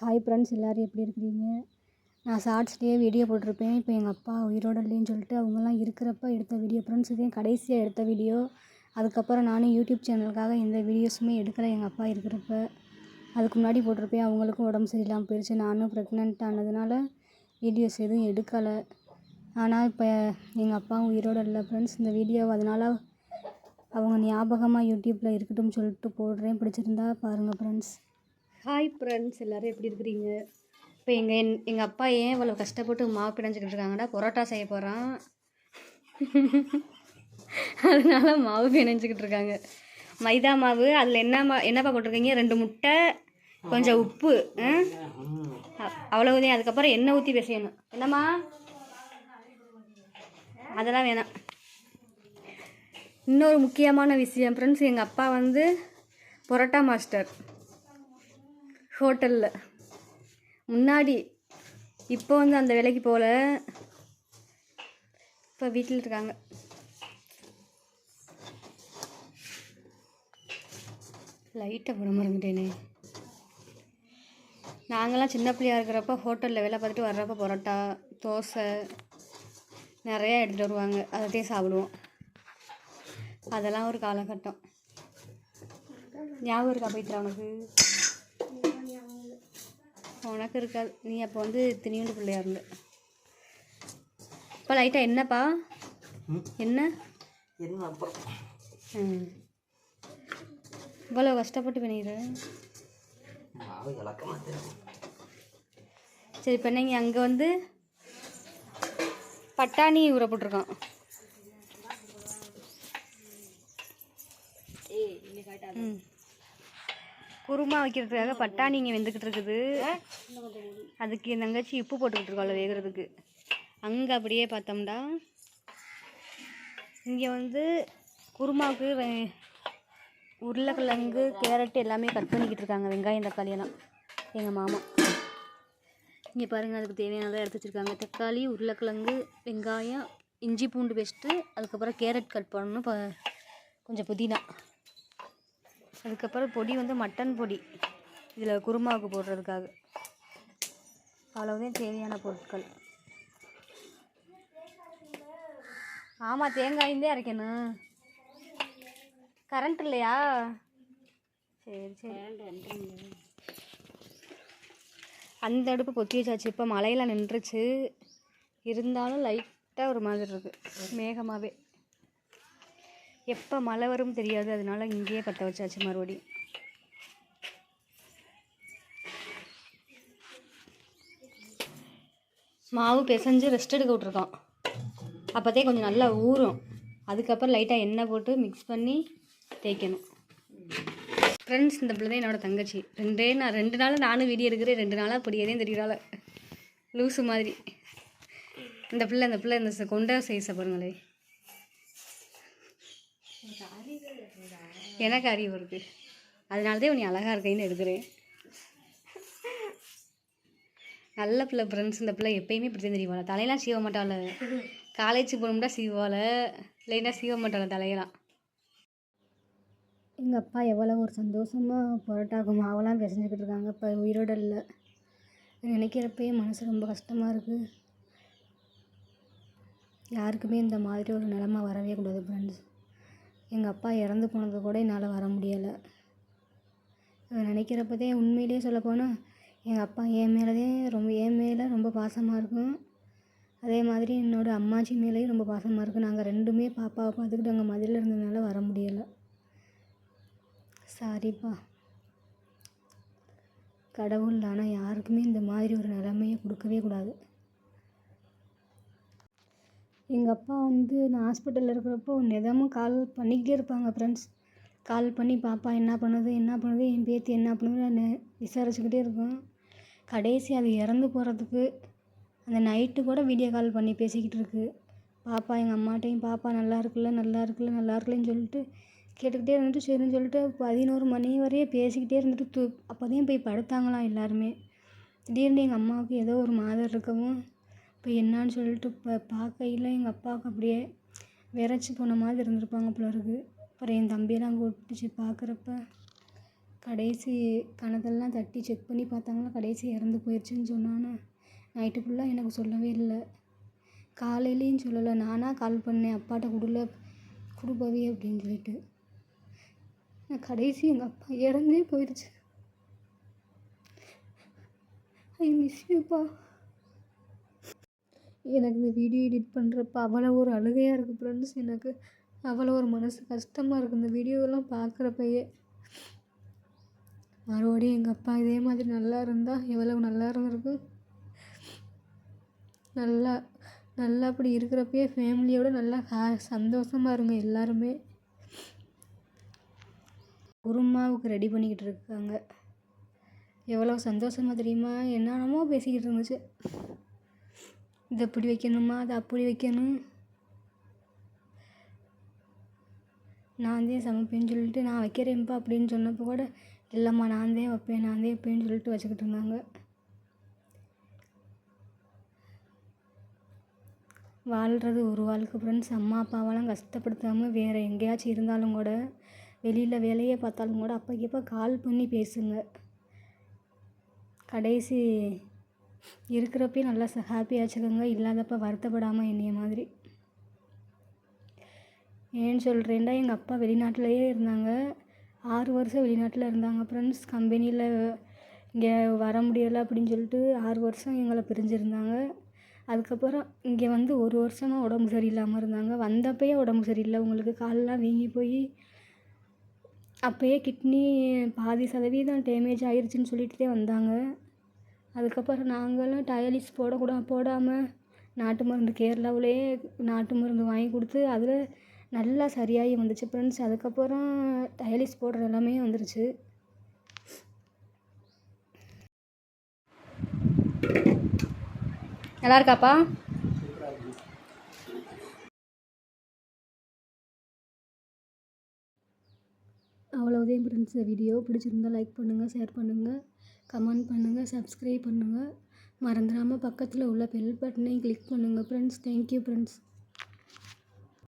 Hi friends எல்லோரும் எப்படி இருக்கிறீங்க? நான் ஷார்ட்ஸ்லேயே வீடியோ போட்டிருப்பேன். இப்போ எங்கள் அப்பா உயிரோடு இல்லைன்னு சொல்லிட்டு அவங்கெல்லாம் இருக்கிறப்ப எடுத்த வீடியோ ஃப்ரெண்ட்ஸ் இதையும் கடைசியாக எடுத்த வீடியோ அதுக்கப்புறம் நானும் யூடியூப் சேனலுக்காக எந்த வீடியோஸுமே எடுக்கலை எங்கள் அப்பா இருக்கிறப்ப அதுக்கு முன்னாடி போட்டிருப்பேன். அவங்களுக்கும் உடம்பு சரியில்லாமல் போயிடுச்சு நானும் ப்ரெக்னென்ட் ஆனதுனால வீடியோஸ் எதுவும் எடுக்கலை. ஆனால் இப்போ எங்கள் அப்பாவும் உயிரோடு இல்லை ஃப்ரெண்ட்ஸ் இந்த வீடியோ அதனால் அவங்க ஞாபகமாக யூடியூப்பில் இருக்கட்டும் சொல்லிட்டு போடுறேன். பிடிச்சிருந்தா பாருங்கள் ஃப்ரெண்ட்ஸ் ஹாய் ஃப்ரெண்ட்ஸ் எல்லோரும் எப்படி இருக்கிறீங்க? இப்போ எங்கள் என் எங்கள் அப்பா ஏன் இவ்வளோ கஷ்டப்பட்டு மாவு பிணைஞ்சிக்கிட்டு இருக்காங்கன்னா பரோட்டா செய்ய போகிறான் அதனால மாவு பிணைஞ்சிக்கிட்டு இருக்காங்க. மைதா மாவு அதில் என்ன மா என்னப்பா போட்டிருக்கீங்க? ரெண்டு முட்டை கொஞ்சம் உப்பு அவ்வளவுதான் அதுக்கப்புறம் எண்ணெய் ஊற்றி பிசையணும். என்னம்மா? அதெல்லாம் வேணாம். இன்னொரு முக்கியமான விஷயம் ஃப்ரெண்ட்ஸ் எங்கள் அப்பா வந்து பரோட்டா மாஸ்டர். ஹோட்டலில். முன்னாடி இப்போ வந்து அந்த வேலைக்கு போகல இப்போ வீட்டில் இருக்காங்க. லைட்டை போட மறந்துட்டேனே. நாங்களாம் சின்ன பிள்ளையா இருக்கிறப்ப ஹோட்டலில் வேலை பார்த்துட்டு வர்றப்ப பரோட்டா தோசை நிறையா எடுத்துகிட்டு வருவாங்க. அதையே சாப்பிடுவோம். அதெல்லாம் ஒரு காலகட்டம். ஞாபகம் இருக்கா பைத்திரா உனக்கு? உனக்கு இருக்காது. நீ அப்போ வந்து திணியுண்டு பிள்ளையா இருந்த. இப்போ லைட்டாக என்னப்பா? என்ன? என்ன அப்புறம் ம். இவ்வளோ கஷ்டப்பட்டு பண்ணிடுற சரி இப்போ நீங்கள் அங்கே வந்து பட்டாணி ஊற போட்டிருக்கான். ம். குருமா வைக்கிறதுக்காக பட்டாணி இங்கே வெந்துக்கிட்டு இருக்குது. அதுக்கு என் தங்கச்சி உப்பு போட்டுக்கிட்டு இருக்கோம்ல வேகிறதுக்கு. அங்கே அப்படியே பார்த்தோம்னா இங்கே வந்து குருமாவுக்கு உருளைக்கிழங்கு கேரட் எல்லாமே கட் பண்ணிக்கிட்டு இருக்காங்க வெங்காயம் தக்காளி எல்லாம். எங்கள் மாமா. இங்கே பாருங்கள் அதுக்கு தேவையானதாக எடுத்து வச்சுருக்காங்க. தக்காளி உருளைக்கிழங்கு வெங்காயம் இஞ்சி பூண்டு பேஸ்ட்டு அதுக்கப்புறம் கேரட் கட் பண்ணணும் இப்போ கொஞ்சம் புதினா. அதுக்கப்புறம் பொடி வந்து மட்டன் பொடி. இதில் குருமாவுக்கு போடுறதுக்காக. அவ்வளவுதான் தேவையான பொருட்கள். ஆமாம் தேங்காயும் அரைக்கணும். கரண்ட் இல்லையா? சரி சரி. அந்த அடுப்பு பொத்தி வச்சாச்சு. இப்போ மழையெல்லாம் நின்றுச்சு. இருந்தாலும் லைட்டாக ஒரு மாதிரி இருக்குது மேகமாகவே எப்போ மழை வரும் தெரியாது. அதனால இங்கேயே பற்ற வச்சாச்சு மறுபடியும் மாவு பிசைஞ்சு ரெஸ்ட் எடுக்க விட்ருக்கோம் அப்போதே கொஞ்சம் நல்லா ஊறும். அதுக்கப்புறம் லைட்டாக எண்ணெய் போட்டு மிக்ஸ் பண்ணி தேய்க்கணும். ஃப்ரெண்ட்ஸ் இந்த பிள்ளை தான் என்னோட தங்கச்சி. ரெண்டே நான் ரெண்டு நாள் நானும் வீடியோ எடுக்கிறேன். ரெண்டு நாளாக படியதே தெரியறால லூஸு மாதிரி. இந்த பிள்ளை இந்த பிள்ளை இந்த கொண்ட சைஸை பாருங்களே. எனக்கு அறிவு இருக்கு. அதனால தான் நீ அழகாக இருக்கேன்னு எடுக்கிறேன் நல்ல பிள்ளை ஃப்ரெண்ட்ஸ் இந்த பிள்ளை எப்பயுமே இப்படி தான் தெரியுவாள். தலையெல்லாம் சீவ மாட்டாள். காலேஜ் போகணும்னா சீவாள் இல்லைன்னா சீவ மாட்டாள் தலையெல்லாம். எங்கள் அப்பா எவ்வளோ ஒரு சந்தோஷமாக பரோட்டாக்கு மாவெல்லாம் பிசைஞ்சுக்கிட்டு இருக்காங்க. இப்போ உயிரோட இல்லை. நினைக்கிறப்பயே மனசு ரொம்ப கஷ்டமாக இருக்குது யாருக்குமே இந்த மாதிரி ஒரு நிலமை வரவே கூடாது ஃப்ரெண்ட்ஸ் எங்கள் அப்பா இறந்து போனது கூட என்னால் வர முடியலை. நினைக்கிறப்பதே உண்மையிலேயே சொல்லப்போனால் எங்கள் அப்பா என் மேலதே ரொம்ப என் மேலே ரொம்ப பாசமாக இருக்கும். அதே மாதிரி என்னோடய அம்மாச்சி மேலேயும் ரொம்ப பாசமாக இருக்கும். நாங்கள் ரெண்டுமே பாப்பாவை பார்த்துக்கிட்டு அங்கே மதுரையில் இருந்ததுனால வர முடியலை. சாரிப்பா. கடவுள் ஆனால் யாருக்குமே இந்த மாதிரி ஒரு நிலைமையை கொடுக்கவே கூடாது. எங்கள் அப்பா வந்து நான் ஹாஸ்பிட்டலில் இருக்கிறப்போ நிதமும் கால் பண்ணிக்கிட்டே இருப்பாங்க ஃப்ரெண்ட்ஸ் கால் பண்ணி பாப்பா என்ன பண்ணுது? என்ன பண்ணுது? என் பேத்தி என்ன பண்ணுதுன்னு விசாரிச்சுக்கிட்டே இருக்கோம் கடைசி அது இறந்து போகிறதுக்கு அந்த நைட்டு கூட வீடியோ கால் பண்ணி பேசிக்கிட்டு இருக்கு. பாப்பா எங்கள் அம்மாட்டையும் பாப்பா நல்லா இருக்குல்ல நல்லா இருக்குல்ல நல்லா இருக்குல்லன்னு சொல்லிட்டு கேட்டுக்கிட்டே இருந்துட்டு சரின்னு சொல்லிட்டு பதினோரு மணி வரையே பேசிக்கிட்டே இருந்துட்டு தூ அப்போதையும் போய் படுத்தாங்களாம் எல்லாருமே. திடீர்னு எங்கள் அம்மாவுக்கு ஏதோ ஒரு மாதிரி இருக்கவும் இப்போ என்னான்னு சொல்லிட்டு இப்போ பார்க்கையில் எங்கள் அப்பாவுக்கு அப்படியே விரைச்சி போன மாதிரி இருந்திருப்பாங்க போல இருக்கு. அப்புறம் என் தம்பியெல்லாம் கூப்பிட்டுச்சு பார்க்குறப்ப கடைசி கணக்கெல்லாம் தட்டி செக் பண்ணி பார்த்தாங்களா கடைசி இறந்து போயிடுச்சுன்னு சொன்னான்னு நைட்டு ஃபுல்லாக எனக்கு சொல்லவே இல்லை. காலையிலையும் சொல்லலை. நானாக கால் பண்ணேன். அப்பாட்ட கொடுல கொடுப்பவே அப்படின்னு சொல்லிட்டு. நான் கடைசி எங்கள் அப்பா இறந்தே போயிடுச்சு ஐ மிஸ் யூப்பா எனக்கு இந்த வீடியோ எடிட் பண்ணுறப்ப அவ்வளோ ஒரு அழுகையாக இருக்குது ஃப்ரெண்ட்ஸ் எனக்கு அவ்வளோ ஒரு மனசு கஷ்டமாக இருக்குது இந்த வீடியோவெல்லாம் பார்க்குறப்பயே மறுபடியும் எங்கள் அப்பா இதே மாதிரி நல்லா இருந்தால் எவ்வளவு நல்லா இருந்திருக்கு நல்லா நல்லா அப்படி இருக்கிறப்பயே ஃபேமிலியோட நல்லா ஹா சந்தோஷமாக இருங்க எல்லாருமே. குருமாவுக்கு ரெடி பண்ணிக்கிட்டு இருக்காங்க. எவ்வளோ சந்தோஷமாக தெரியுமா? என்னென்னமோ பேசிக்கிட்டு இருந்துச்சு. இதை இப்படி வைக்கணுமா? அதை அப்படி வைக்கணும். நான் தான் சமைப்பேன்னு சொல்லிட்டு நான் வைக்கிறேன்ப்பா அப்படின்னு சொன்னப்போ கூட இல்லைம்மா நான் தான் வைப்பேன் நான் தான் வைப்பேன்னு சொல்லிட்டு வச்சுக்கிட்டு இருந்தாங்க. வாழ்கிறது ஒரு வாழ்க்கை ஃப்ரெண்ட்ஸ் அம்மா அப்பாவெல்லாம் கஷ்டப்படுத்தாமல் வேறு எங்கேயாச்சும் இருந்தாலும் கூட வெளியில் வேலையை பார்த்தாலும் கூட அப்போக்கப்போ கால் பண்ணி பேசுங்க. கடைசி இருக்கிறப்பே நல்லா ச ஹாப்பியாக வச்சுக்கோங்க. இல்லாதப்ப வருத்தப்படாமல் என்னைய மாதிரி. ஏன்னு சொல்கிறேன்டா எங்கள் அப்பா வெளிநாட்டிலேயே இருந்தாங்க. ஆறு வருஷம் வெளிநாட்டில் இருந்தாங்க. ஃப்ரெண்ட்ஸ் கம்பெனியில் இங்கே வர முடியலை அப்படின்னு சொல்லிட்டு ஆறு வருஷம் எங்களை பிரிஞ்சிருந்தாங்க. அதுக்கப்புறம் இங்கே வந்து ஒரு வருஷமாக உடம்பு சரியில்லாமல் இருந்தாங்க. வந்தப்பயே உடம்பு சரியில்லை. உங்களுக்கு காலெலாம் வீங்கி போய் அப்போயே கிட்னி பாதி சதவீதம் டேமேஜ் ஆயிருச்சுன்னு சொல்லிட்டு வந்தாங்க. அதுக்கப்புறம் நாங்களும் டயாலிஸ் போடக்கூடா போடாமல் நாட்டு மருந்து கேரளாவிலேயே நாட்டு மருந்து வாங்கி கொடுத்து அதில் நல்லா சரியாகி வந்துச்சு ஃப்ரெண்ட்ஸ் அதுக்கப்புறம் டயாலிஸ் போடுற எல்லாமே வந்துருச்சு. நல்லா இருக்காப்பா? அவ்வளோதான் ஃப்ரெண்ட்ஸ் வீடியோ பிடிச்சிருந்தா லைக் பண்ணுங்கள் ஷேர் பண்ணுங்கள் கமெண்ட் பண்ணுங்கள் சப்ஸ்கிரைப் பண்ணுங்கள் மறந்துடாமல் பக்கத்தில் உள்ள பெல் பட்டனையும் கிளிக் பண்ணுங்கள் ஃப்ரெண்ட்ஸ் தேங்க்யூ ஃப்ரெண்ட்ஸ்